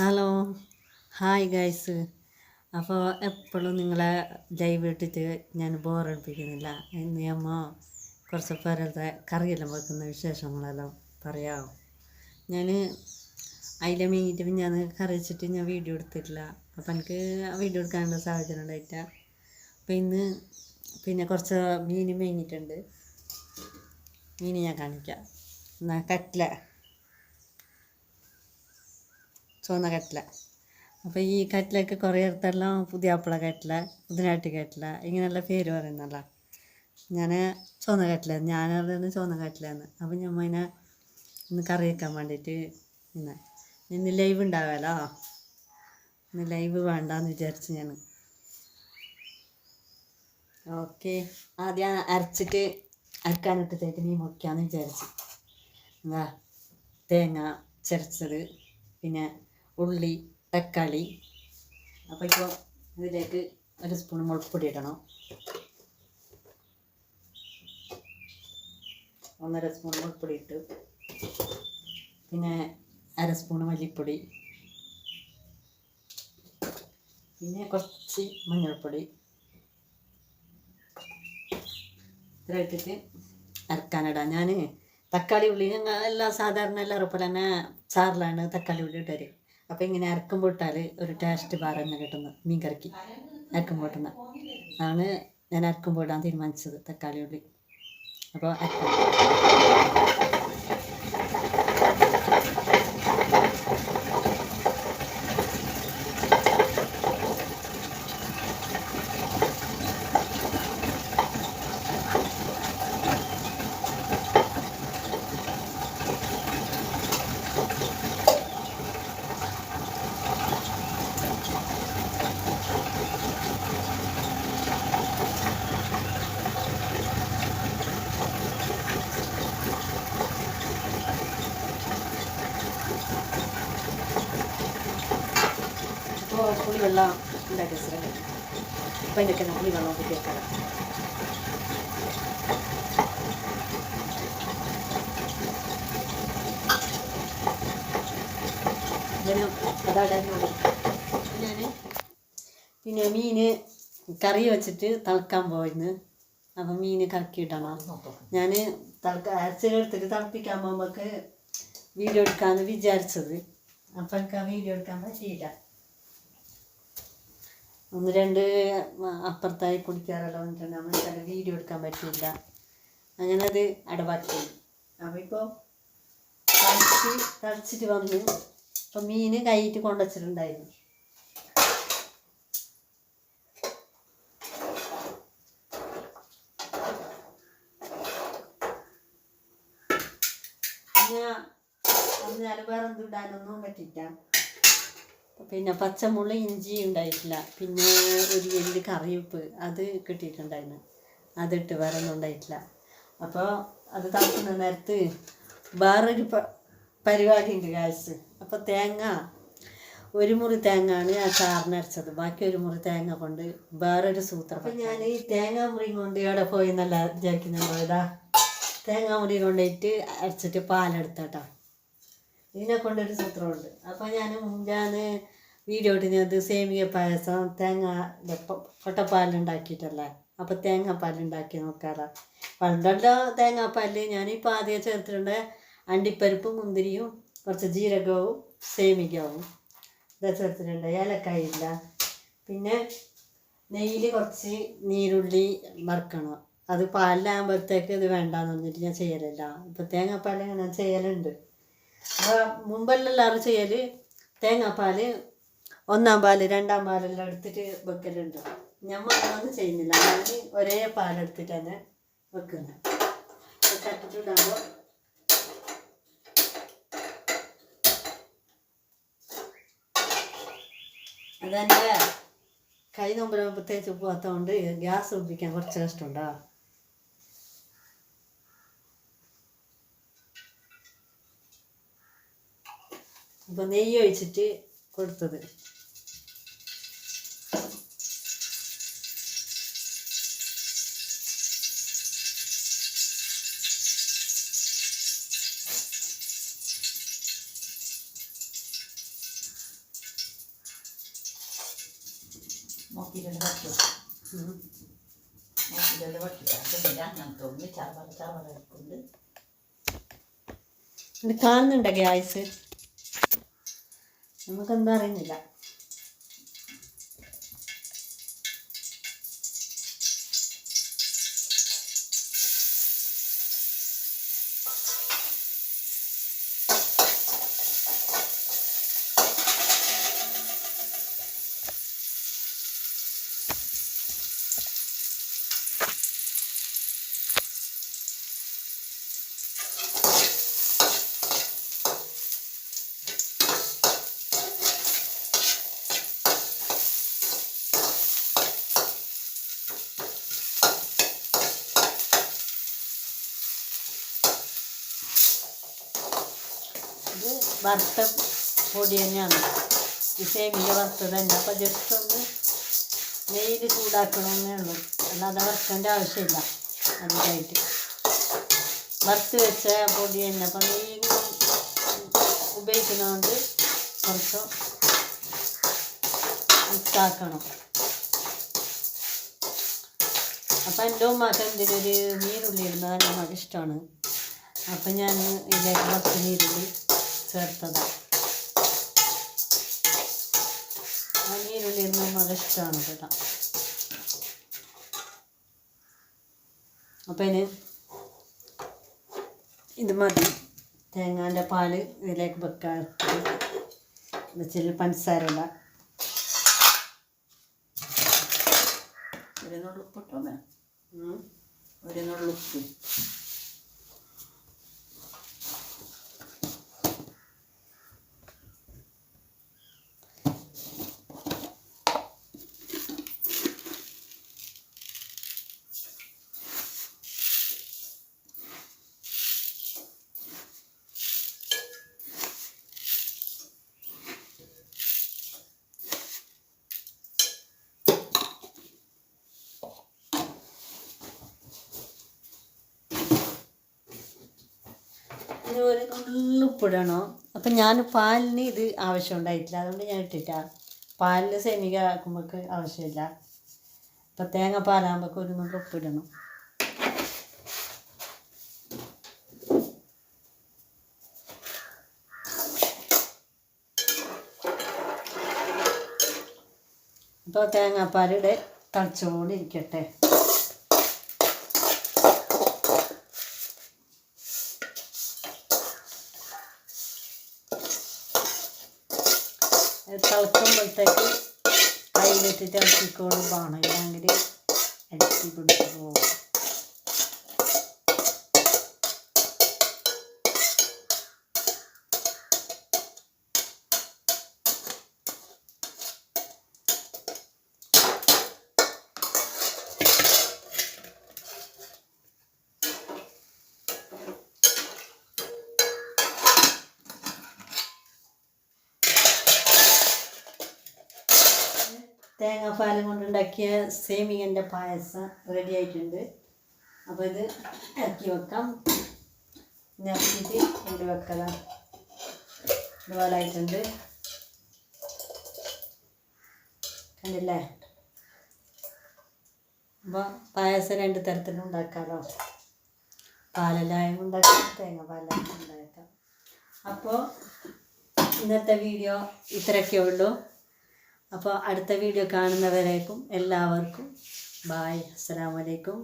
Hello. Hi guys. അപ്പോൾ എപ്പോഴും നിങ്ങളെ ലൈവ് ഇട്ടിട്ട് ഞാൻ ബോറടിപ്പിക്കുന്നില്ല. ഇന്ന് അമ്മ കുറച്ച് പേരത്തെ കറിയെല്ലാം വെക്കുന്ന വിശേഷങ്ങളെല്ലാം പറയാമോ ഞാൻ അതിലെ മീറ്റ് ഞാൻ കറി വെച്ചിട്ട് ഞാൻ വീഡിയോ എടുത്തിട്ടില്ല. അപ്പം എനിക്ക് വീഡിയോ എടുക്കാനുള്ള സാഹചര്യം ഉണ്ടായിട്ട. അപ്പം ഇന്ന് പിന്നെ കുറച്ച് മീൻ മേങ്ങിയിട്ടുണ്ട് മീൻ ഞാൻ കാണിക്കാം. എന്നാൽ കട്ട്ല. ചുവന്ന കട്ടില. അപ്പോൾ ഈ കട്ടിലൊക്കെ കുറേ അടുത്തെല്ലാം പുതിയാപ്പിള കട്ടില പുതിനാട്ടി കട്ടില ഇങ്ങനെയുള്ള പേര് പറയുന്നല്ല ഞാൻ ചുവന്ന കട്ടില ഞാൻ പറയുന്നത് ചുവന്ന കട്ട്ലന്ന്. അപ്പം ഞമ്മ അതിനെ ഇന്ന് കറി വെക്കാൻ വേണ്ടിയിട്ട് ഇന്ന് ഇന്ന് ലൈവ് ഉണ്ടാവാലോ? ഇന്ന് ലൈവ് വേണ്ടാന്ന് വിചാരിച്ചു ഞാൻ ഓക്കെ. ആദ്യം അരച്ചിട്ട് അരക്കാനിട്ടത്തേക്ക് നീ മുറിക്കാമെന്ന് വിചാരിച്ചു. എന്താ തേങ്ങ ചരച്ചത്. പിന്നെ ഉള്ളി തക്കാളി. അപ്പോൾ ഇപ്പോൾ ഇതിലേക്ക് ഒരു സ്പൂൺ മുളകുപൊടി ഇടണം. ഒന്നര സ്പൂൺ മുളകുപൊടി ഇട്ട്. പിന്നെ അര സ്പൂൺ മല്ലിപ്പൊടി. പിന്നെ കുറച്ച് മഞ്ഞൾപ്പൊടി. ഇത്ര ഇട്ടിട്ട് ഞാൻ തക്കാളി ഉള്ളി ഞങ്ങൾ എല്ലാം സാധാരണ എല്ലാവരും പോലെ തന്നെ ചാറിലാണ് തക്കാളി ഉള്ളി ഇട്ടത് അപ്പോൾ ഇങ്ങനെ അരക്കുമ്പോൾ ഇട്ടാൽ ഒരു ടേസ്റ്റ് തന്നെ കിട്ടുന്നത് മീൻ കറിക്ക് അരക്കുമ്പോൾ ഇട്ടുന്ന അതാണ് ഞാൻ അരക്കുമ്പോൾ ഇടാൻ തീരുമാനിച്ചത് തക്കാളി ഉള്ളി. അപ്പോൾ അരക്കാം. ഇപ്പോൾ പുളിവെള്ളം ഉണ്ടാക്കി വെച്ചിട്ടുണ്ട് ഇപ്പം ഇതിനൊക്കെ ഒക്കെ കുത്തിയേക്കാം വെള്ളം കൂട്ടി ഞാൻ പിന്നെ മീൻ കറി വെച്ചിട്ട് തിളക്കാൻ പോയിരുന്നു. അപ്പം മീൻ കറക്കി ഇടണം ഞാൻ തിളക്ക അരച്ചെടുത്തിട്ട് തിളപ്പിക്കാൻ പോകുമ്പോൾക്ക് വീഡിയോ എടുക്കാമെന്ന് വിചാരിച്ചത്. അപ്പം വീഡിയോ എടുക്കാൻ പറ്റിയില്ല. ഒന്ന് രണ്ട് അപ്പുറത്തായി കുടിക്കാറുള്ള വന്നിട്ടുണ്ട് നമ്മൾ ചില വീഡിയോ എടുക്കാൻ പറ്റില്ല. അങ്ങനെ അത് അടവാക്കി. അപ്പോൾ ഇപ്പോൾ തളിച്ച് തളിച്ചിട്ട് വന്നു. അപ്പം മീൻ കൈയിട്ട് കൊണ്ടുവച്ചിട്ടുണ്ടായിരുന്നു. പിന്നെ വേറെ എന്തും ഇടാനൊന്നും പറ്റില്ല പിന്നെ പച്ചമുള ഇഞ്ചി ഉണ്ടായിട്ടില്ല. പിന്നെ ഒരു എല്ല് കറിവേപ്പ് അത് കിട്ടിയിട്ടുണ്ടായിരുന്നു. അതിട്ട് വേറെ ഒന്നും ഉണ്ടായിട്ടില്ല. അപ്പോൾ അത് തളക്കുന്ന നേരത്ത് വേറൊരു പ- പരിപാടി ഉണ്ട് കാശ് അപ്പോൾ തേങ്ങ ഒരു മുറി തേങ്ങ ആണ് ആ ചാറിനരച്ചത് ബാക്കി ഒരു മുറി തേങ്ങ കൊണ്ട് വേറൊരു സൂത്രം അപ്പം ഞാൻ ഈ തേങ്ങ മുറി കൊണ്ട് ഇവിടെ പോയി എന്നല്ല വിചാരിക്കുന്നുണ്ടോ ഇതാ? തേങ്ങ മുറി കൊണ്ടുപോയിട്ട് അരച്ചിട്ട് പാലെടുത്തട്ടോ. ഇതിനെ കൊണ്ടൊരു സൂത്രമുണ്ട്. അപ്പോൾ ഞാൻ ഞാൻ വീഡിയോ ഇട്ടിനത് സേമിയ പായസം തേങ്ങ കൊട്ടപ്പാലുണ്ടാക്കിയിട്ടല്ലേ അപ്പോൾ തേങ്ങാപ്പാലുണ്ടാക്കി നോക്കാറ. പണ്ടുള്ള തേങ്ങാപ്പാൽ ഞാനിപ്പോൾ ആദ്യം ചേർത്തിട്ടുണ്ട്. അണ്ടിപ്പരിപ്പും മുന്തിരിയും കുറച്ച് ജീരകവും സേമികവും ഇതാ ചേർത്തിട്ടുണ്ട്. ഏലക്കായ ഇല്ല. പിന്നെ നെയ്യിൽ കുറച്ച് നീരുള്ളി വറുക്കണം. അത് പാലിലാകുമ്പോഴത്തേക്ക് ഇത് വേണ്ടാന്ന് പറഞ്ഞിട്ട് ഞാൻ ചെയ്യലില്ല. ഇപ്പോൾ തേങ്ങാപ്പാൽ ഞാൻ ചെയ്യലുണ്ട്. മുമ്പെല്ലാം എല്ലാവരും ചെയ്യൽ തേങ്ങാപ്പാൽ ഒന്നാം പാൽ രണ്ടാം പാലെല്ലാം എടുത്തിട്ട് വെക്കലുണ്ട്. ഞമ്മ ഒന്നും ചെയ്യുന്നില്ല. ഞാൻ ഒരേ പാലെടുത്തിട്ട് തന്നെ വെക്കുന്നത് കട്ടിട്ടുണ്ടാകുമ്പോൾ അതെന്റെ കൈ നൊമ്പരം പ്രത്യേകിച്ച് പോകാത്തതുകൊണ്ട് ഗ്യാസ് ഉപയോഗിക്കാൻ കുറച്ച് കഷ്ടമുണ്ടോ ഇപ്പൊ നെയ്യ് ഒഴിച്ചിട്ട് കൊടുത്തത്. നോക്കിയിട്ടുണ്ട് കാണുന്നുണ്ടോ ഗ്യാസ്? നമുക്കെന്താ അറിയുന്നില്ല. വറുത്ത പൊടി തന്നെയാണ്. ഈ സേമിന്റെ വറുത്തത് തന്നെ. അപ്പോൾ ജസ്റ്റ് ഒന്ന് നെയ്യിൽ ചൂടാക്കണമെന്നേ ഉള്ളൂ. അല്ലാതെ വറുക്കേണ്ട ആവശ്യമില്ല. അതിന്റെ വറുത്ത് വെച്ച പൊടി തന്നെ. അപ്പം നെയ്യ് ഉപയോഗിക്കുന്നതുകൊണ്ട് കുറച്ച് മിക്സാക്കണം. അപ്പം എന്റെ ഉമ്മക്ക് എന്തിനൊരു നീരുള്ളി ഇടുന്നത് എന്റെ ഇഷ്ടമാണ്. അപ്പം ഞാൻ ഇതിലേക്ക് കുറച്ച് നീരുള്ളി ചേർത്തതാണ് ആ എന്നും നല്ല ഇഷ്ടമാണ് കേട്ടോ. അപ്പം ഇനി ഇത് മതി. തേങ്ങാന്റെ പാൽ ഇതിലേക്ക് വെക്കാൻ വെച്ചിട്ട് പഞ്ചസാര ഇടാം. ഒരു നുള്ളുപ്പിട്ടോ. ഒരു നുള്ളുപ്പ് ഒരു നുള്ളുപ്പിടണോ അപ്പം ഞാൻ പാലിന് ഇത് ആവശ്യം ഉണ്ടായിട്ടില്ല അതുകൊണ്ട് ഞാൻ ഇട്ടിട്ടാ. പാലിൽ സേമിക ആക്കുമ്പോൾക്ക് ആവശ്യമില്ല. അപ്പം തേങ്ങ പാലാകുമ്പോൾ ഒരു നുള്ളുപ്പിടണം അപ്പോൾ തേങ്ങാപ്പാലിടെ തളിച്ചുകൊണ്ടിരിക്കട്ടെ തിളക്കുമ്പോഴത്തേക്ക് കയ്യിലിട്ടിട്ട് ഇളക്കിക്കോളും. ബാണ് ഇല്ലെങ്കിൽ അടിച്ച് പിടിച്ച് പോകും. തേങ്ങാപ്പാലും കൊണ്ടുണ്ടാക്കിയ സേമിയന്റെ പായസം റെഡി ആയിട്ടുണ്ട്. അപ്പോൾ ഇത് ഇറക്കി വെക്കാം. ഇറക്കിയിട്ട് കൊണ്ട് വെക്കലാം. ഇതുപോലെ ആയിട്ടുണ്ട്. കണ്ടില്ലേ? അപ്പോൾ പായസം രണ്ട് തരത്തിലും ഉണ്ടാക്കാമല്ലോ പാലെല്ലാം ഉണ്ടാക്കാം തേങ്ങാപ്പാലെല്ലാം ഉണ്ടാക്കാം. അപ്പോൾ ഇന്നത്തെ വീഡിയോ ഇത്രയൊക്കെ ഉള്ളൂ. അപ്പോൾ അടുത്ത വീഡിയോ കാണുന്നവരേക്കും എല്ലാവർക്കും ബായ്. അസ്സലാമലൈക്കും